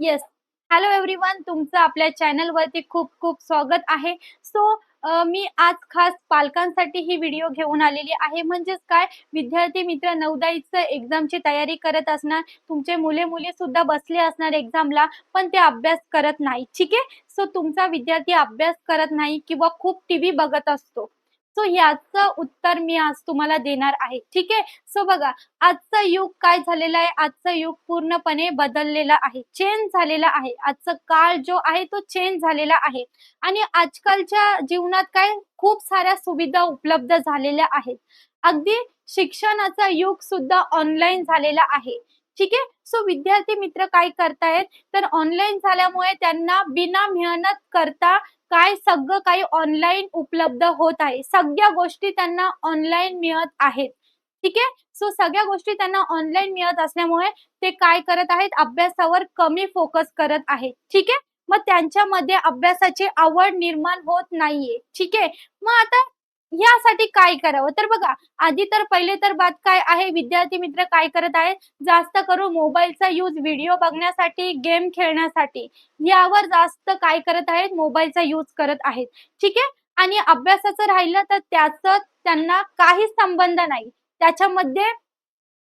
Yes hello everyone तुमचं आपल्या channel वरती खूप खूप स्वागत आहे. सो मी आज खास पालकांसाठी ही व्हिडिओ घेऊन आलेली आहे. म्हणजेच काय? विद्यार्थी मित्र नवदाईचं एक्झामची तयारी करत असणार. तुमचे मुले मुली सुद्धा बसले असणार एक्झामला पण ते अभ्यास करत नाही. ठीक आहे? सो तुमचा विद्यार्थी अभ्यास करत नाही किंवा खूप टीव्ही बघत असतो. सो याचं उत्तर मी आज तुम्हाला देणार आहे. ठीक आहे? सो बघा आजचं युग काय झालेलं आहे? आजचं युग पूर्णपणे बदललेलं आहे. चेंज झालेला आहे. आजचा काळ जो आहे तो चेंज झालेला आहे. आणि आजकालच्या जीवनात काय? खूप साऱ्या सुविधा उपलब्ध झालेल्या आहेत. अगदी शिक्षणाचा युग सुद्धा ऑनलाईन झालेला आहे. ठीक आहे? सो विद्यार्थी मित्र काय करतायत? तर ऑनलाईन झाल्यामुळे त्यांना बिना मेहनत करता काय सगळं काही ऑनलाईन उपलब्ध होत आहे. सगळ्या गोष्टी त्यांना ऑनलाईन मिळत आहेत. ठीक आहे? सो सगळ्या गोष्टी त्यांना ऑनलाईन मिळत असल्यामुळे ते काय करत आहेत? अभ्यासावर कमी फोकस करत आहेत. ठीक आहे? मग त्यांच्यामध्ये अभ्यासाची आवड निर्माण होत नाहीये. ठीक आहे? मग आता यासाठी काय करावं? तर बघा आधी तर पहिले तर बात काय आहे? विद्यार्थी मित्र काय करत आहेत जास्त करून मोबाईलचा यूज व्हिडिओ बघण्यासाठी गेम खेळण्यासाठी. यावर जास्त काय करत आहेत? मोबाईलचा यूज करत आहेत. ठीक आहे? आणि अभ्यासाचं राहिलं तर त्याचं त्यांना काहीच संबंध नाही. त्याच्यामध्ये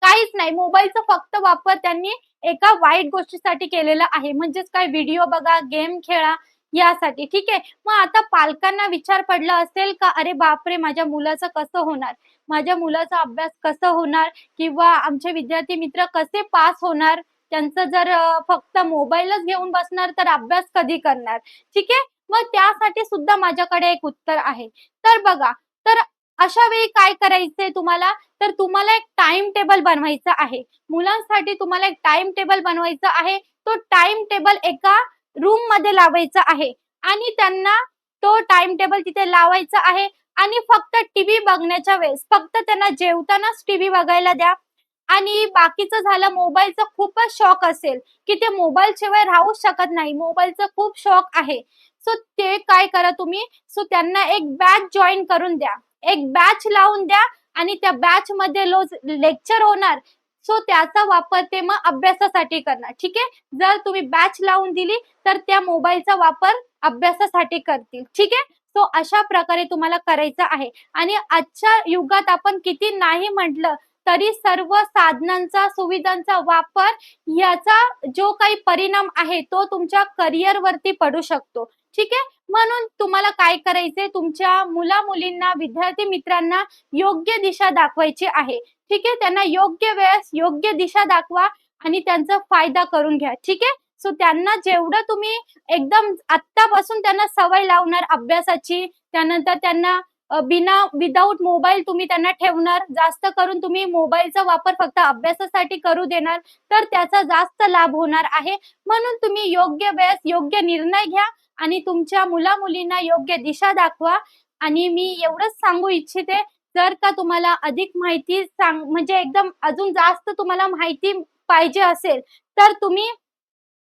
काहीच नाही. मोबाईलचा फक्त वापर त्यांनी एका वाईट गोष्टीसाठी केलेला आहे. म्हणजेच काय? व्हिडिओ बघा गेम खेळा यासाठी. ठीक आहे? मग आता पालकांना विचार पडला असेल का अरे बापरे माझ्या मुलाचं कसं होणार? माझ्या मुलाचा अभ्यास कसं होणार? किंवा आमचे विद्यार्थी मित्र कसे पास होणार? त्यांचं जर फक्त मोबाईलच घेऊन बसणार तर अभ्यास कधी करणार? ठीक आहे? मग त्यासाठी सुद्धा माझ्याकडे एक उत्तर आहे. तर बघा तर अशा वेळी काय करायचंय तुम्हाला? तर तुम्हाला एक टाइम टेबल बनवायचं आहे. मुलांसाठी तुम्हाला एक टाइम टेबल बनवायचा आहे. तो टाइम टेबल एका रूममध्ये लावायचा आहे. आणि त्यांना तो टाइम टेबल तिथे लावायचा आहे. आणि फक्त टीव्ही बघण्याच्या वेळेस फक्त त्यांना जेवतानाच टीव्ही बघायला द्या. आणि बाकीचं झालं मोबाईलचा खूपच शॉक असेल की ते मोबाईल शिवाय राहू शकत नाही. मोबाईलचा खूप शॉक आहे. सो ते काय करा तुम्ही? सो त्यांना एक बॅच जॉईन करून द्या. एक बॅच लावून द्या आणि त्या बॅच मध्ये रोज लेक्चर होणार. सो त्याचा वापर ते मग अभ्यासासाठी करणार. ठीक आहे? जर तुम्ही बॅच लावून दिली तर त्या मोबाईलचा वापर अभ्यासासाठी करतील. ठीक आहे? सो अशा प्रकारे तुम्हाला करायचं आहे. आणि आजच्या युगात आपण किती नाही म्हटलं तरी सर्व साधनांचा सुविधांचा वापर याचा जो काही परिणाम आहे तो तुमच्या करिअरवरती पडू शकतो. ठीक आहे? म्हणून तुम्हाला काय करायचंय? तुमच्या मुला मुलींना विद्यार्थी मित्रांना योग्य दिशा दाखवायची आहे. ठीक आहे? त्यांना योग्य वेळेस योग्य दिशा दाखवा आणि त्यांचा फायदा करून घ्या. ठीक आहे? सो त्यांना जेवढं तुम्ही एकदम आत्तापासून त्यांना सवय लावणार अभ्यासाची त्यानंतर त्यांना बिना विदाऊट मोबाईल तुम्ही त्यांना ठेवणार. जास्त करून तुम्ही मोबाईलचा वापर फक्त अभ्यासासाठी करू देणार. तर त्याचा जास्त लाभ होणार आहे. म्हणून तुम्ही योग्य वेळेस योग्य निर्णय घ्या. आणि तुमच्या मुला मुलींना योग्य दिशा दाखवा. आणि मी एवढंच सांगू इच्छिते जर का तुम्हाला अधिक माहिती सांग म्हणजे एकदम अजून जास्त तुम्हाला माहिती पाहिजे असेल तर तुम्ही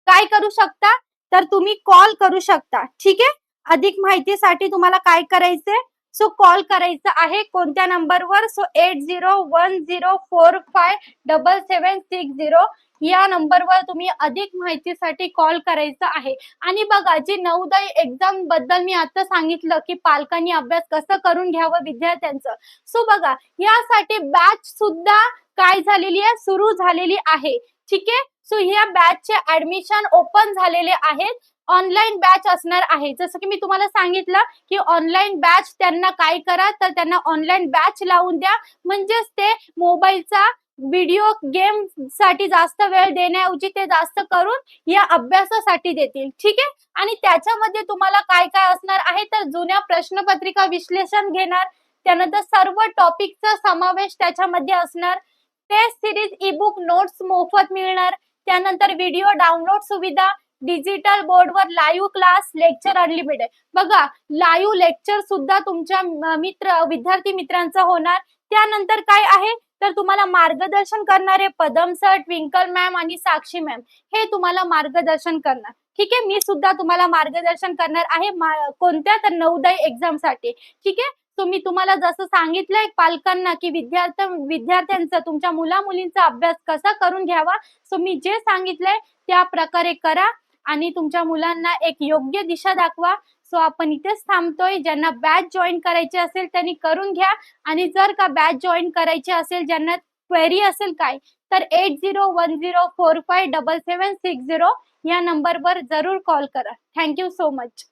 काय करू शकता? तर तुम्ही कॉल करू शकता. ठीक आहे? अधिक माहितीसाठी तुम्हाला काय करायचंय? सो कॉल करायचं आहे कोणत्या नंबरवर? So eight zero one zero four five double seven six zero या नंबरवर तुम्ही अधिक माहितीसाठी कॉल करायचा आहे. आणि बघा जी नऊदाई एक्झामबद्दल मी आता सांगितलं की पालकांनी अभ्यास कसं करून घ्यावं विद्यार्थ्यांचं. सो बघा यासाठी बॅच सुद्धा काय झालेली आहे? सुरू झालेली आहे. ठीक आहे? सो ह्या बॅचचे ऍडमिशन ओपन झालेले आहेत. ऑनलाईन बॅच असणार आहे. जसं की मी तुम्हाला सांगितलं की ऑनलाईन बॅच त्यांना काय करा तर त्यांना ऑनलाईन बॅच लावून द्या. म्हणजेच ते मोबाईलचा व्हिडिओ गेमसाठी जास्त वेळ देण्याऐवजी ते जास्त करून या अभ्यासासाठी देतील. ठीक आहे? आणि त्याच्यामध्ये तुम्हाला काय काय असणार आहे तर जुन्या प्रश्नपत्रिका विश्लेषण घेणार. त्यानंतर सर्व टॉपिकचा समावेश त्याच्यामध्ये असणार. Test series E book notes मोफत मिळणार. त्यानंतर व्हिडिओ डाउनलोड सुविधा. डिजिटल बोर्डवर लाईव्ह क्लास लेक्चर अनलिमिटेड बघा लाईव्ह लेक्चर सुद्धा तुमच्या मित्र विद्यार्थी मित्रांचं होणार. त्यानंतर काय आहे? तर तुम्हाला मार्गदर्शन करणारे पदम सर ट्विंकल मॅम आणि साक्षी मॅम हे तुम्हाला मार्गदर्शन करणार. ठीक आहे? मी सुद्धा तुम्हाला मार्गदर्शन करणार आहे कोणत्या तर नवोदय एक्झामसाठी. ठीक आहे? तुम्ही तुम्हाला जसं सांगितलंय पालकांना की विद्यार्थी विद्यार्थ्यांचा तुमच्या मुला मुलींचा अभ्यास कसा करून घ्यावा सो मी जे सांगितलंय त्या प्रकारे करा. आणि तुमच्या मुलांना एक योग्य दिशा दाखवा. सो आपण इथेच थांबतोय. ज्यांना बॅच जॉईन करायची असेल त्यांनी करून घ्या. आणि जर का बॅच जॉईन करायची असेल ज्यांना क्वेरी असेल काय तर eight zero one zero four five double seven six zero या नंबरवर जरूर कॉल करा. Thank you so much